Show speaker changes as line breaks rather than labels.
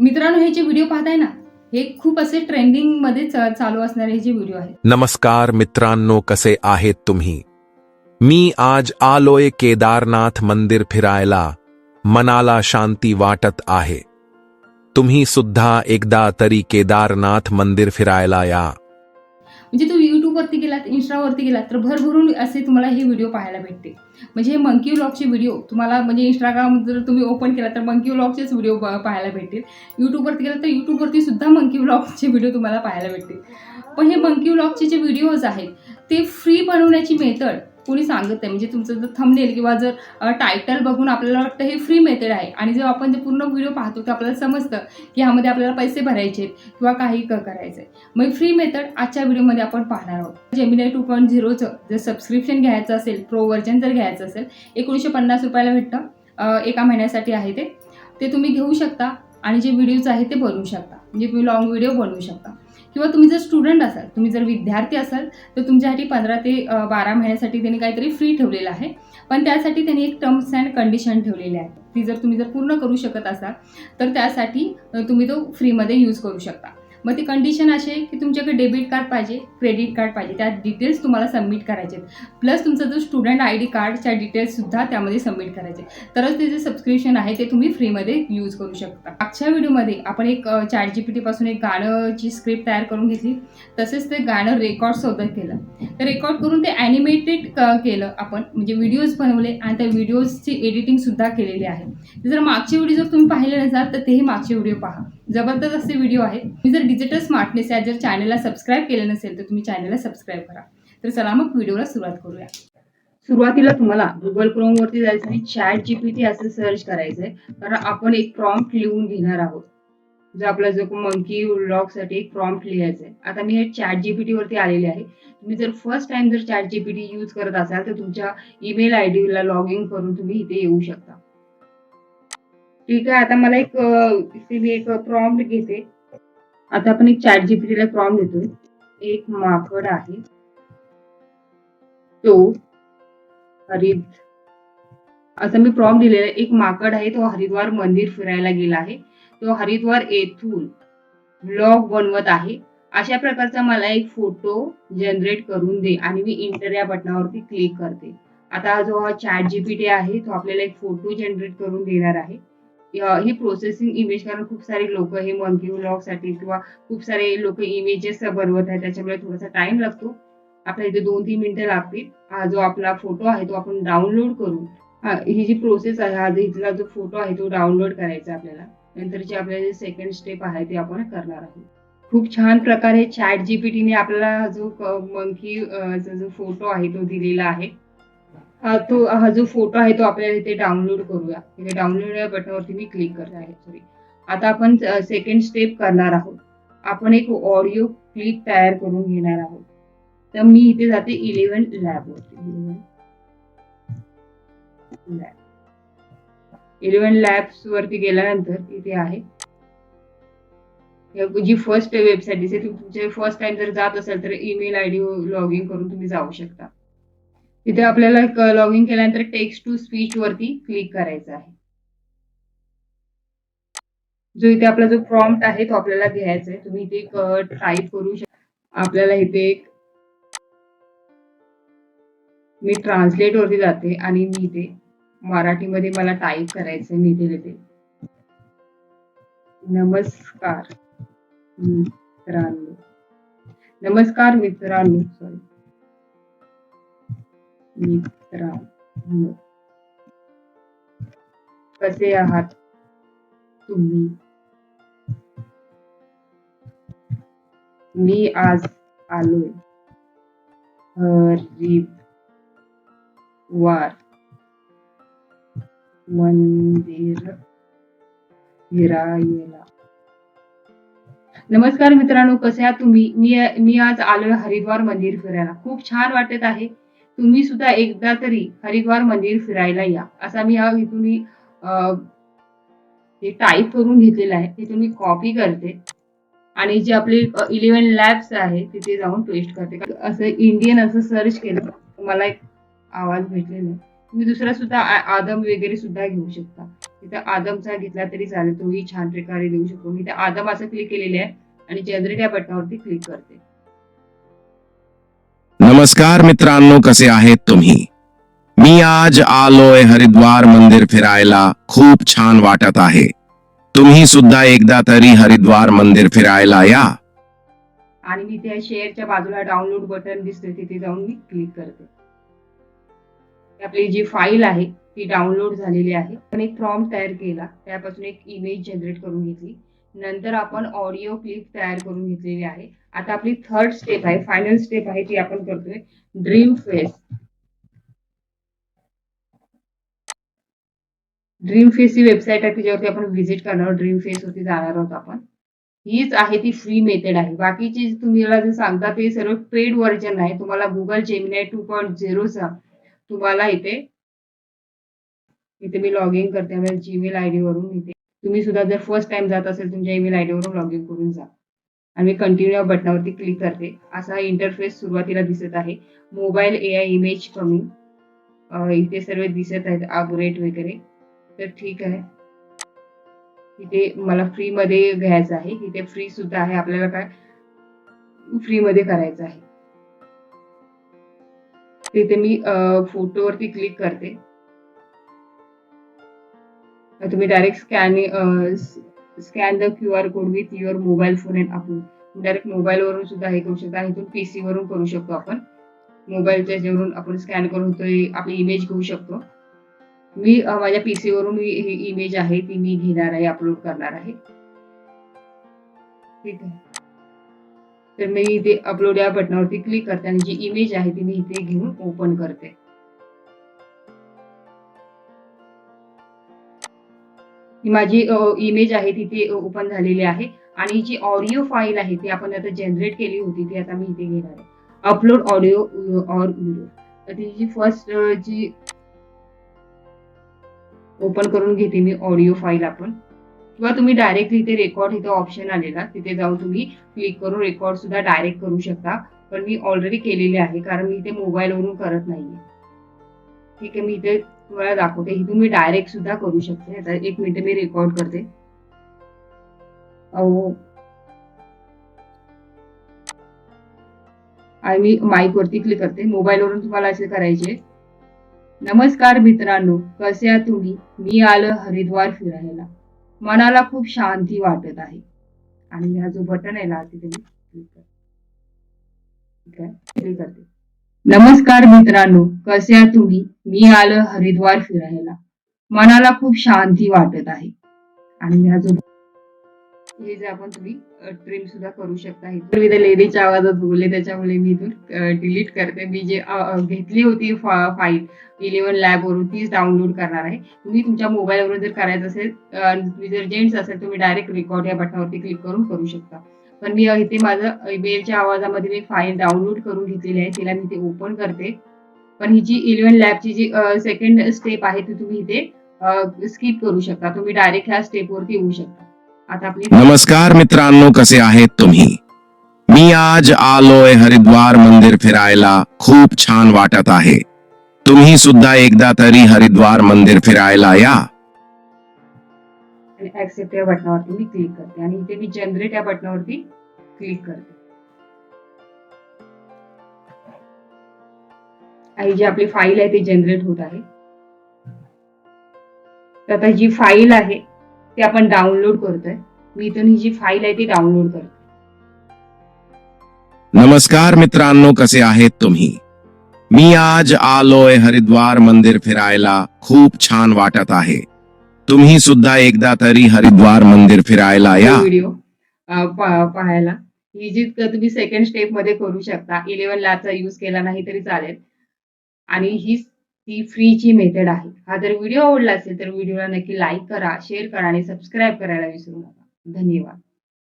मित्रांनो हे जे व्हिडिओ पाहताय ना हे खूप असे ट्रेंडिंगमध्ये चालू असणारे हे जे व्हिडिओ आहेत.
नमस्कार मित्रांनो कसे आहेत तुम्ही? मी आज आलोय केदारनाथ मंदिर फिरायला. मनाला शांती वाटत आहे. तुम्ही सुद्धा एकदा तरी केदारनाथ मंदिर फिरायला या.
म्हणजे तुम्ही यूट्यूबवरती गेलात इंस्टावरती गेलात तर भरभरून असे तुम्हाला हे व्हिडिओ पाहायला भेटते म्हणजे हे मंकी व्लॉगचे व्हिडिओ तुम्हाला म्हणजे इंस्टाग्राम जर तुम्ही ओपन केला तर मंकी व्लॉगचेच व्हिडिओ पाहायला भेटतील. यूट्यूबवरती गेला तर यूट्यूबवरती सुद्धा मंकी व्लॉगचे व्हिडिओ तुम्हाला पाहायला भेटतील. पण हे मंकी व्लॉगचे जे व्हिडिओज आहेत ते फ्री बनवण्याची मेथड कोणी सांगत नाही. म्हणजे तुमचं जर थंबनेल किंवा जर टायटल बघून आपल्याला वाटतं हे फ्री मेथड आहे. आणि जेव्हा आपण ते पूर्ण व्हिडिओ पाहतो तर आपल्याला समजतं की ह्यामध्ये आपल्याला पैसे भरायचे आहेत किंवा काही क करायचं आहे मग फ्री मेथड आजच्या व्हिडिओमध्ये आपण पाहणार आहोत. जेमिनाय टू पॉईंट झिरोचं जर सबस्क्रिप्शन घ्यायचं असेल प्रो वर्जन जर घ्यायचं असेल एकोणीसशे पन्नास रुपयाला भेटतं. एका महिन्यासाठी आहे ते. ते तुम्ही घेऊ शकता आणि जे व्हिडिओज आहेत ते बनवू शकता. म्हणजे तुम्ही लॉंग व्हिडिओ बनवू शकता. किंवा तुम्ही जर स्टुडंट असाल तुम्ही जर विद्यार्थी असाल तर तुमच्यासाठी पंधरा ते बारा महिन्यासाठी त्यांनी काहीतरी फ्री ठेवलेलं आहे. पण त्यासाठी त्यांनी एक टर्म्स अँड कंडिशन ठेवलेली आहे ती जर तुम्ही जर पूर्ण करू शकत असाल तर त्यासाठी तुम्ही तो फ्रीमध्ये यूज करू शकता. मग ती कंडिशन अशी आहे की तुमच्याकडे डेबिट कार्ड पाहिजे क्रेडिट कार्ड पाहिजे त्यात डिटेल्स तुम्हाला सबमिट करायचे प्लस तुमचा जो स्टुडंट आय डी कार्डच्या डिटेल्ससुद्धा त्यामध्ये सबमिट करायचे तरच ते जे सबस्क्रिप्शन आहे ते तुम्ही फ्रीमध्ये यूज करू शकता. आजच्या व्हिडिओमध्ये आपण एक चॅट जी पी टीपासून एक गाणंची स्क्रिप्ट तयार करून घेतली. तसेच ते गाणं रेकॉर्डसुद्धा केलं. तर रेकॉर्ड करून ते ॲनिमेटेड केलं आपण. म्हणजे व्हिडिओज बनवले आणि त्या व्हिडिओजची एडिटिंगसुद्धा केलेली आहे. जर मागचे व्हिडिओ जर तुम्ही पाहिले नसाल तर तेही मागचे व्हिडिओ पहा. जबरदस्त असे व्हिडिओ आहेत मी जर डिजिटल स्मार्टनेस या जर चॅनलला सबस्क्राईब केलं नसेल तर तुम्ही चॅनलला सबस्क्राईब करा. तर चला मग व्हिडिओला सुरुवात करूया. सुरुवातीला तुम्हाला गुगल क्रोमवरती जायचं आणि चॅट जीपीटी असं सर्च करायचंय कारण आपण एक प्रॉम्प्ट लिहून घेणार आहोत. जो आपला जो मंकी व्लॉगसाठी एक प्रॉम्प्ट लिहायचंय आहे. आता मी हे चॅट जीपीटी वरती आलेले आहे. तुम्ही जर फर्स्ट टाइम जर चॅट जीपीटी यूज करत असाल तर तुमच्या ईमेल आय ला लॉग इन करून तुम्ही इथे येऊ शकता. ठीक आहे आता मला एक इथे मी एक प्रॉम्प्ट घेते. आता आपण एक चॅट जीपीटीला प्रॉम्प्ट देतोय. एक माकड आहे. तो हरिद असं मी प्रॉम्प्ट दिलेला आहे. एक माकड आहे तो हरिद्वार मंदिर फिरायला गेला आहे. तो हरिद्वार येथून ब्लॉग बनवत आहे. अशा प्रकारचा मला एक फोटो जनरेट करून दे आणि मी इंटर या बटनावरती क्लिक करते. आता जो हा चॅट जीपीटी आहे तो आपल्याला एक फोटो जनरेट करून देणार आहे. ही प्रोसेसिंग इमेज कारण खूप सारे लोक हे मंकी व्लॉगसाठी किंवा खूप सारे लोक इमेजेस बनवत आहेत त्याच्यामुळे थोडासा टाइम लागतो. आपल्या इथे दोन तीन मिनिटं लागतील. हा जो आपला फोटो आहे तो आपण डाउनलोड करू हा ही जी प्रोसेस आहे हा जो इथला जो फोटो आहे तो डाउनलोड करायचा आपल्याला. नंतर जे आपल्या जे सेकंड स्टेप आहे ते आपण करणार आहोत. खूप छान प्रकारे चॅट जीपीटीने आपल्याला जो मंकी जो फोटो आहे तो दिलेला आहे. हा तो हा जो फोटो आहे तो आपल्याला इथे डाउनलोड करूया. इथे डाउनलोड या बटनवरती मी क्लिक करत आहे सॉरी आता आपण सेकंड स्टेप करणार आहोत. आपण एक ऑडिओ क्लिप तयार करून घेणार आहोत. तर मी इथे जाते इलेव्हन लॅब वरती. इलेव्हन लॅब्स वरती गेल्यानंतर इथे आहे. जी फर्स्ट वेबसाईट दिसेल तुमचे फर्स्ट टाइम जर जात असेल तर email I D log in करून तुम्ही जाऊ शकता. इथे आपल्याला लॉग इन केल्यानंतर टेक्स्ट टू स्पीच वरती क्लिक करायचं आहे. जो इथे आपला जो प्रॉम्प्ट आहे तो आपल्याला घ्यायचा आहे. तुम्ही इथे टाईप करू शकता आपल्याला इथे एक मी ट्रान्सलेट वरती जाते आणि मी इथे मराठीमध्ये मला टाईप करायचंय मी इथे लिहिते. नमस्कार मित्रांनो. नमस्कार मित्रांनो सॉरी मित्रांनो कसे आहात तुम्ही? मी आज आलोय. हरिद्वार मंदिर फिरायला. नमस्कार मित्रांनो कसे आहात तुम्ही? मी मी आज आलोय हरिद्वार मंदिर फिरायला. खूप छान वाटत आहे. तुम्ही सुद्धा एकदा तरी हरिद्वार मंदिर फिरायला या. असा मी हा इथून हे टाईप करून घेतलेलं आहे. ते तुम्ही कॉपी करते. आणि जे आपले इलेव्हन लॅब्स आहे तिथे जाऊन पेस्ट करते. असं इंडियन असं सर्च केलं मला एक आवाज भेटलेला आहे. तुम्ही दुसरा सुद्धा आदम वगैरे सुद्धा घेऊ शकता. तिथं आदमचा घेतला तरी चालेल. तोही छान प्रकारे देऊ शकतो. मी त्या आदम असं क्लिक केलेले आहे. आणि जनरेट या बटनावरती क्लिक करते.
नमस्कार मित्रांनो कसे आहेत तुम्ही? मी आज आलोय हरिद्वार मंदिर फिरायला. खूप छान वाटत आहे. तुम्ही सुद्धा एकदा तरी हरिद्वार मंदिर फिरायला या.
आणि मी त्या शेअरच्या बाजूला डाउनलोड बटन दिसते तिथे जाऊन मी क्लिक करते. आपली जी फाईल आहे ती डाउनलोड झालेली आहे. पण एक फॉर्म तयार केला. त्यापासून एक इमेज जनरेट करून घेतली. नंतर आपण ऑडिओ क्लिप तयार करून घेतलेली आहे. आता आपली थर्ड स्टेप आहे फायनल स्टेप आहे ती आपण करतोय. ड्रीम फेस ड्रीम फेस ही वेबसाईट आहे तिच्यावरती आपण व्हिजिट करणार ड्रीम फेस वरती जाणार आहोत आपण. हीच आहे ती फ्री मेथड आहे. बाकीची तुम्ही तुम्हाला जे सांगता ते सर्व पेड व्हर्जन आहे. तुम्हाला गुगल जेमिनाय टू पॉईंट झिरोचा तुम्हाला इथे इथे मी लॉग इन करते जीमेल आय डी वरून इथे. तुम्ही सुद्धा जर फर्स्ट टाइम जात असेल तुमच्या ईमेल आय डी वरून लॉग इन करून जा. आणि मी कंटिन्यू या बटनावरती क्लिक करते. असा इंटरफेस सुरुवातीला दिसत आहे. मोबाईल ए आय इमेज कमी इथे सर्व दिसत आहेत अपग्रेड वगैरे. तर ठीक आहे. इथे मला फ्रीमध्ये घ्यायचं आहे. इथे फ्री सुद्धा आहे. आपल्याला काय फ्रीमध्ये करायचं आहे. तिथे मी फोटोवरती क्लिक करते. तुम्ही direct scan scan the Q R code with your mobile phone and upload direct मोबाईलवरून सुद्धा हे करू शकता. इथून पीसी वरून करू शकतो आपण. मोबाईलच्या ह्याच्यावरून आपण स्कॅन करून तो आपली इमेज घेऊ शकतो. मी माझ्या माझ्या पीसी वरून ही ही इमेज आहे ती मी घेणार आहे अपलोड करणार आहे. ठीक आहे. तर मी इथे अपलोड या बटनावरती क्लिक करते आणि जी इमेज आहे ती मी इथे घेऊन ओपन करते. ही माझी इमेज आहे ती ओपन झालेली आहे. आणि जी ऑडिओ फाईल आहे ती आपण आता जनरेट केली होती ती आता मी इथे घेणार आहे. अपलोड ऑडिओ ऑर व्हिडिओ तर ती जी फर्स्ट जी ओपन करून घेते मी ऑडिओ फाईल आपण किंवा तुम्ही डायरेक्टली इथे रेकॉर्ड इथे ऑप्शन आलेला तिथे जाऊन तुम्ही क्लिक करून रेकॉर्ड सुद्धा डायरेक्ट करू शकता. पण मी ऑलरेडी केलेले आहे कारण मी इथे मोबाईलवरून करत नाहीये. ठीक आहे मी इथे तुम्हाला दाखवते. इथून मी डायरेक्ट सुद्धा करू शकते. आता एक मिनिट मी रेकॉर्ड करते. अहो. आणि मी माईक वरती क्लिक करते. मोबाईलवरून तुम्हाला असे करायचे. नमस्कार मित्रांनो. कसे आहात तुम्ही? मी आलं हरिद्वार फिरायला. मनाला खूप शांती वाटत आहे. आणि हा जो बटन आहे ना तिथे मी क्लिक करते. ठीक आहे? क्लिक करते. नमस्कार मित्रांनो कसे आहात तुम्ही? मी आलं हरिद्वार फिरायला. मनाला खूप शांती वाटत आहे. आणि हा जो हे जे आपण तुम्ही ट्रिम सुद्धा करू शकता. इथून मी त्या लेडीच्या आवाजात बोलले त्याच्यामुळे मी इथून डिलीट करते. मी जे घेतली होती फाईल इलेव्हन लॅब वरून तीच डाउनलोड करणार आहे. तुम्ही तुमच्या मोबाईलवरून जर करायचं असेल तुम्ही जर जेंट्स असेल तुम्ही डायरेक्ट रेकॉर्ड या बटनावरती क्लिक करून करू शकता. पण मी इथे माझं ईमेलच्या आवाजामध्ये मी फाईल डाउनलोड करून घेतलेली आहे. तिला मी ते ओपन करते. पण ही जी इलेव्हन लॅबची जी सेकंड स्टेप आहे ती तुम्ही इथे स्किप करू शकता. तुम्ही डायरेक्ट ह्या स्टेपवरती येऊ शकता. आता आपली
नमस्कार मित्रांनो कसे आहेत तुम्ही? मी आज आलोय हरिद्वार मंदिर फिरायला. खूप छान वाटत आहे. तुम्ही सुद्धा एकदा तरी हरिद्वार मंदिर फिरायला या.
आणि ऍक्सेप्ट या बटनावरती मी क्लिक करते. आणि इथे मी जनरेट या बटनावरती क्लिक करते. आणि जी आपली फाईल आहे ती जनरेट होत आहे. तर आता जी फाईल आहे ती आपण डाउनलोड करतोय. मी इथून ही जी फाईल आहे ती डाउनलोड करते
नमस्कार मित्रांनो कसे आहेत तुम्ही? मी आज आलोय हरिद्वार मंदिर फिरायला. खूप छान वाटत आहे. तुम्ही सुद्धा एकदा तरी हरिद्वार मंदिर फिरायला या.
व्हिडिओ पाहायला. ही जी तुम्ही सेकंड स्टेपमध्ये करू शकता. इलेव्हन लॅबचा यूज केला नाही तरी चालेल. आणि ही ती फ्रीची मेथड आहे. हा जर व्हिडिओ आवडला असेल तर व्हिडिओला नक्की लाईक करा शेअर करा आणि सबस्क्राईब करायला विसरू नका. धन्यवाद.